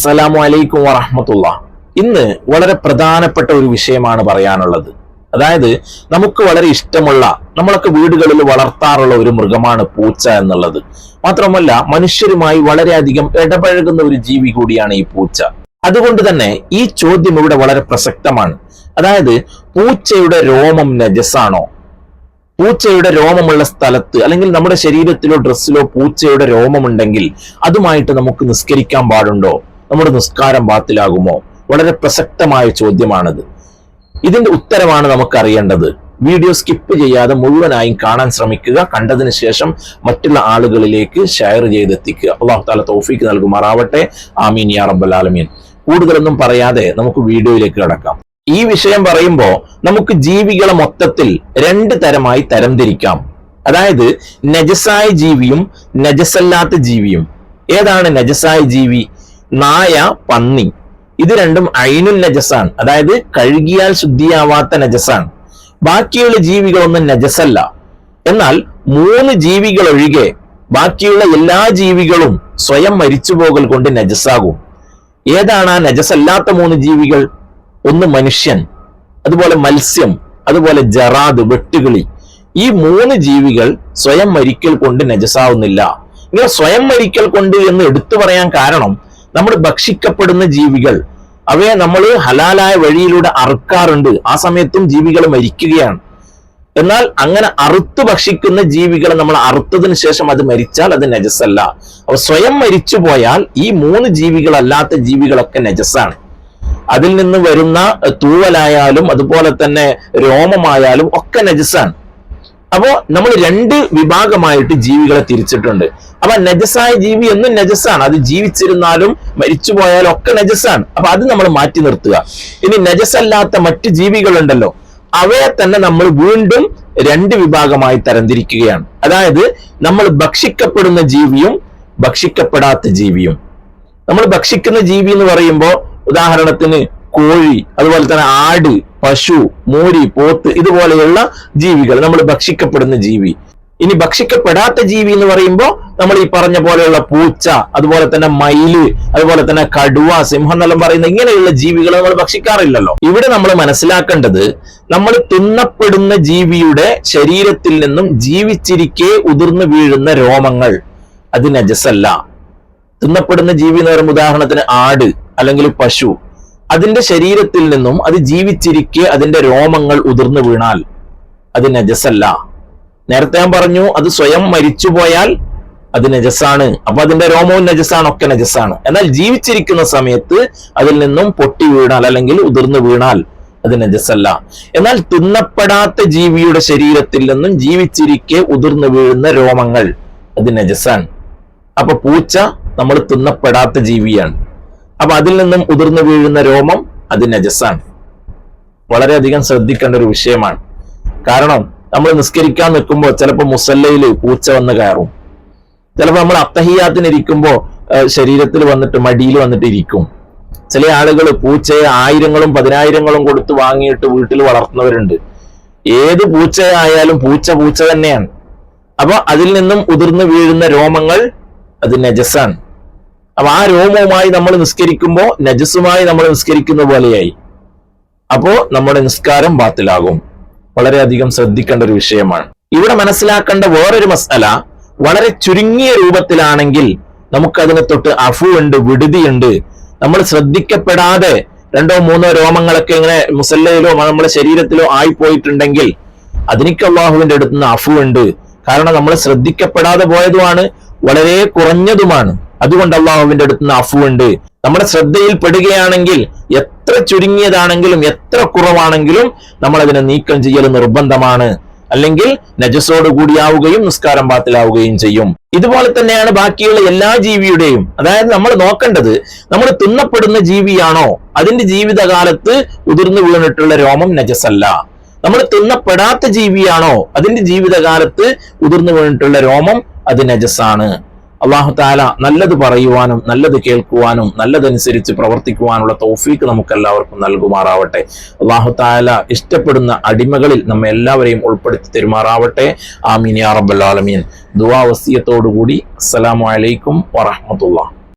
അസ്സലാമു അലൈക്കും വറഹമത്തുള്ള. ഇന്ന് വളരെ പ്രധാനപ്പെട്ട ഒരു വിഷയമാണ് പറയാനുള്ളത്. അതായത് നമുക്ക് വളരെ ഇഷ്ടമുള്ള നമ്മളൊക്കെ വീടുകളിൽ വളർത്താറുള്ള ഒരു മൃഗമാണ് പൂച്ച എന്നുള്ളത്. മാത്രമല്ല മനുഷ്യരുമായി വളരെയധികം ഇടപഴകുന്ന ഒരു ജീവി കൂടിയാണ് ഈ പൂച്ച. അതുകൊണ്ട് തന്നെ ഈ ചോദ്യം ഇവിടെ വളരെ പ്രസക്തമാണ്. അതായത് പൂച്ചയുടെ രോമം നജസാണോ പൂച്ചയുടെ രോമമുള്ള സ്ഥലത്ത് അല്ലെങ്കിൽ നമ്മുടെ ശരീരത്തിലോ ഡ്രസ്സിലോ പൂച്ചയുടെ രോമമുണ്ടെങ്കിൽ അതുമായിട്ട് നമുക്ക് നിസ്കരിക്കാൻ പാടുണ്ടോ? നമ്മുടെ നിസ്കാരം ബാത്തിലാകുമോ? വളരെ പ്രസക്തമായ ചോദ്യമാണത്. ഇതിന്റെ ഉത്തരമാണ് നമുക്ക് അറിയേണ്ടത് വീഡിയോ സ്കിപ്പ് ചെയ്യാതെ മുഴുവനായും കാണാൻ ശ്രമിക്കുക. കണ്ടതിന് ശേഷം മറ്റുള്ള ആളുകളിലേക്ക് ഷെയർ ചെയ്തെത്തിക്കുക. അള്ളാഹു താല തൗഫീക്ക് നൽകുമാറാവട്ടെ. ആമീൻ യാ റബ്ബൽ ആലമീൻ. കൂടുതലൊന്നും പറയാതെ നമുക്ക് വീഡിയോയിലേക്ക് കടക്കാം. ഈ വിഷയം പറയുമ്പോൾ നമുക്ക് ജീവികളെ മൊത്തത്തിൽ രണ്ട് തരമായി തരംതിരിക്കാം. അതായത് നജസായ ജീവിയും നജസല്ലാത്ത ജീവിയും. ഏതാണ് നജസായ ജീവി? നായ പന്നി. ഇത് രണ്ടും അയിനുൽ നജസാണ്. അതായത് കഴുകിയാൽ ശുദ്ധിയാവാത്ത നജസാണ്. ബാക്കിയുള്ള ജീവികളൊന്നും നജസല്ല. എന്നാൽ മൂന്ന് ജീവികൾ ഒഴികെ ബാക്കിയുള്ള എല്ലാ ജീവികളും സ്വയം മരിച്ചുപോകൽ കൊണ്ട് നജസാകും. ഏതാണ് ആ നജസല്ലാത്ത മൂന്ന് ജീവികൾ? ഒന്ന് മനുഷ്യൻ അതുപോലെ മത്സ്യം അതുപോലെ ജറാദ് വെട്ടുകിളി. ഈ മൂന്ന് ജീവികൾ സ്വയം മരിക്കൽ കൊണ്ട് നജസാവുന്നില്ല. ഇങ്ങനെ സ്വയം മരിക്കൽ കൊണ്ട് എന്ന് എടുത്തു പറയാൻ കാരണം നമ്മൾ ഭക്ഷിക്കപ്പെടുന്ന ജീവികൾ അവയെ നമ്മൾ ഹലാലായ വഴിയിലൂടെ അറുക്കാറുണ്ട്. ആ സമയത്തും ജീവികൾ മരിക്കുകയാണ്. എന്നാൽ അങ്ങനെ അറുത്ത് ഭക്ഷിക്കുന്ന ജീവികളെ നമ്മൾ അറുത്തതിന് ശേഷം അത് മരിച്ചാൽ അത് നജസ്സല്ല. അവ സ്വയം മരിച്ചു പോയാൽ ഈ മൂന്ന് ജീവികളല്ലാത്ത ജീവികളൊക്കെ നജസ്സാണ്. അതിൽ നിന്ന് വരുന്ന തൂവലായാലും അതുപോലെ തന്നെ രോമമായാലും ഒക്കെ നജസ്സാണ്. അപ്പോ നമ്മൾ രണ്ട് വിഭാഗമായിട്ട് ജീവികളെ തിരിച്ചിട്ടുണ്ട്. അപ്പൊ നജസായ ജീവി എന്നും നജസാണ് അത് ജീവിച്ചിരുന്നാലും മരിച്ചു പോയാലും ഒക്കെ നജസാണ് അപ്പൊ അത് നമ്മൾ മാറ്റി നിർത്തുക. ഇനി നജസല്ലാത്ത മറ്റ് ജീവികളുണ്ടല്ലോ. അവയെ തന്നെ നമ്മൾ വീണ്ടും രണ്ട് വിഭാഗമായി തരംതിരിക്കുകയാണ്. അതായത് നമ്മൾ ഭക്ഷിക്കപ്പെടുന്ന ജീവിയും ഭക്ഷിക്കപ്പെടാത്ത ജീവിയും. നമ്മൾ ഭക്ഷിക്കുന്ന ജീവി എന്ന് പറയുമ്പോൾ ഉദാഹരണത്തിന് കോഴി അതുപോലെ തന്നെ ആട് പശു മൂരി പോത്ത് ഇതുപോലെയുള്ള ജീവികൾ നമ്മൾ ഭക്ഷിക്കപ്പെടുന്ന ജീവി. ഇനി ഭക്ഷിക്കപ്പെടാത്ത ജീവി എന്ന് പറയുമ്പോൾ നമ്മൾ ഈ പറഞ്ഞ പോലെയുള്ള പൂച്ച അതുപോലെ തന്നെ മയിൽ അതുപോലെ തന്നെ കടുവ സിംഹം എന്നെല്ലാം പറയുന്ന ഇങ്ങനെയുള്ള ജീവികൾ നമ്മൾ ഭക്ഷിക്കാറില്ലല്ലോ. ഇവിടെ നമ്മൾ മനസ്സിലാക്കേണ്ടത് നമ്മൾ തിന്നപ്പെടുന്ന ജീവിയുടെ ശരീരത്തിൽ നിന്നും ജീവിച്ചിരിക്കെ ഉതിർന്നു വീഴുന്ന രോമങ്ങൾ അത് നജസല്ല തിന്നപ്പെടുന്ന ജീവി എന്ന് പറയുമ്പോൾ ഉദാഹരണത്തിന് ആട് അല്ലെങ്കിൽ പശു അതിന്റെ ശരീരത്തിൽ നിന്നും അത് ജീവിച്ചിരിക്കെ അതിന്റെ രോമങ്ങൾ ഉതിർന്നു വീണാൽ അത് നജസല്ല നേരത്തെ ഞാൻ പറഞ്ഞു അത് സ്വയം മരിച്ചുപോയാൽ അത് നജസ്സാണ്. അപ്പൊ അതിന്റെ രോമവും നജസ്സാണ് ഒക്കെ നജസ്സാണ്. എന്നാൽ ജീവിച്ചിരിക്കുന്ന സമയത്ത് അതിൽ നിന്നും പൊട്ടി വീണാൽ അല്ലെങ്കിൽ ഉതിർന്നു വീണാൽ അത് നജസ്സല്ല. എന്നാൽ തിന്നപ്പെടാത്ത ജീവിയുടെ ശരീരത്തിൽ നിന്നും ജീവിച്ചിരിക്കെ ഉതിർന്നു വീഴുന്ന രോമങ്ങൾ അത് നജസ്സാണ്. അപ്പൊ പൂച്ച നമ്മൾ തിന്നപ്പെടാത്ത ജീവിയാണ്. അപ്പൊ അതിൽ നിന്നും ഉതിർന്നു വീഴുന്ന രോമം അത് നജസ്സാണ്. വളരെയധികം ശ്രദ്ധിക്കേണ്ട ഒരു വിഷയമാണ്. കാരണം നമ്മൾ നിസ്കരിക്കാൻ നിൽക്കുമ്പോൾ ചിലപ്പോൾ മുസല്ലയിൽ പൂച്ച വന്ന് കയറും. ചിലപ്പോൾ നമ്മൾ അത്തഹിയാത്തിന് ഇരിക്കുമ്പോൾ ശരീരത്തിൽ വന്നിട്ട് മടിയിൽ വന്നിട്ട് ഇരിക്കും. ചില ആളുകൾ പൂച്ചയെ ആയിരങ്ങളും പതിനായിരങ്ങളും കൊടുത്ത് വാങ്ങിയിട്ട് വീട്ടിൽ വളർത്തുന്നവരുണ്ട്. ഏത് പൂച്ചയായാലും പൂച്ച പൂച്ച തന്നെയാണ്. അപ്പൊ അതിൽ നിന്നും ഉതിർന്നു വീഴുന്ന രോമങ്ങൾ അത് നജസാണ് അപ്പൊ ആ രോമവുമായി നമ്മൾ നിസ്കരിക്കുമ്പോൾ നജസുമായി നമ്മൾ നിസ്കരിക്കുന്ന പോലെയായി. അപ്പോ നമ്മുടെ നിസ്കാരം ബാത്തിലാകും. വളരെയധികം ശ്രദ്ധിക്കേണ്ട ഒരു വിഷയമാണ്. ഇവിടെ മനസ്സിലാക്കേണ്ട വേറൊരു മസല വളരെ ചുരുങ്ങിയ രൂപത്തിലാണെങ്കിൽ നമുക്കതിനെ തൊട്ട് അഫു ഉണ്ട് വിടുതിയുണ്ട്. നമ്മൾ ശ്രദ്ധിക്കപ്പെടാതെ രണ്ടോ മൂന്നോ രോമങ്ങളൊക്കെ ഇങ്ങനെ മുസല്ലയിലോ നമ്മുടെ ശരീരത്തിലോ ആയിപ്പോയിട്ടുണ്ടെങ്കിൽ അതിനിക്ക് അള്ളാഹുവിന്റെ അടുത്ത് നിന്ന് അഫു ഉണ്ട് കാരണം നമ്മൾ ശ്രദ്ധിക്കപ്പെടാതെ പോയതുമാണ് വളരെ കുറഞ്ഞതുമാണ്. അതുകൊണ്ട് അള്ളാഹുവിന്റെ അടുത്ത് നിന്ന് അഫു ഉണ്ട് നമ്മുടെ ശ്രദ്ധയിൽ പെടുകയാണെങ്കിൽ എത്ര ചുരുങ്ങിയതാണെങ്കിലും എത്ര കുറവാണെങ്കിലും നമ്മൾ അതിനെ നീക്കം ചെയ്യൽ നിർബന്ധമാണ്. അല്ലെങ്കിൽ നജസോട് കൂടിയാവുകയും നിസ്കാരം ബാത്തിലാവുകയും ചെയ്യും. ഇതുപോലെ തന്നെയാണ് ബാക്കിയുള്ള എല്ലാ ജീവിയുടെയും. അതായത് നമ്മൾ നോക്കേണ്ടത് നമ്മൾ തിന്നപ്പെടുന്ന ജീവിയാണോ? അതിന്റെ ജീവിതകാലത്ത് ഉതിർന്നു വീണിട്ടുള്ള രോമം നജസല്ല. നമ്മൾ തിന്നപ്പെടാത്ത ജീവിയാണോ? അതിന്റെ ജീവിതകാലത്ത് ഉതിർന്നു വീണിട്ടുള്ള രോമം അത് നജസാണ്. അള്ളാഹു താല നല്ലത് പറയുവാനും നല്ലത് കേൾക്കുവാനും നല്ലതനുസരിച്ച് പ്രവർത്തിക്കുവാനുള്ള തോഫീക്ക് നമുക്ക് എല്ലാവർക്കും നൽകുമാറാവട്ടെ. അള്ളാഹു താല ഇഷ്ടപ്പെടുന്ന അടിമകളിൽ നമ്മെ എല്ലാവരെയും ഉൾപ്പെടുത്തി തെരുമാറാവട്ടെ. ആമീൻ യാ റബ്ബൽ ആലമീൻ. ദുവാ വസിയത്തോടുകൂടി അസ്സലാമു അലൈക്കും വറഹമത്തുള്ള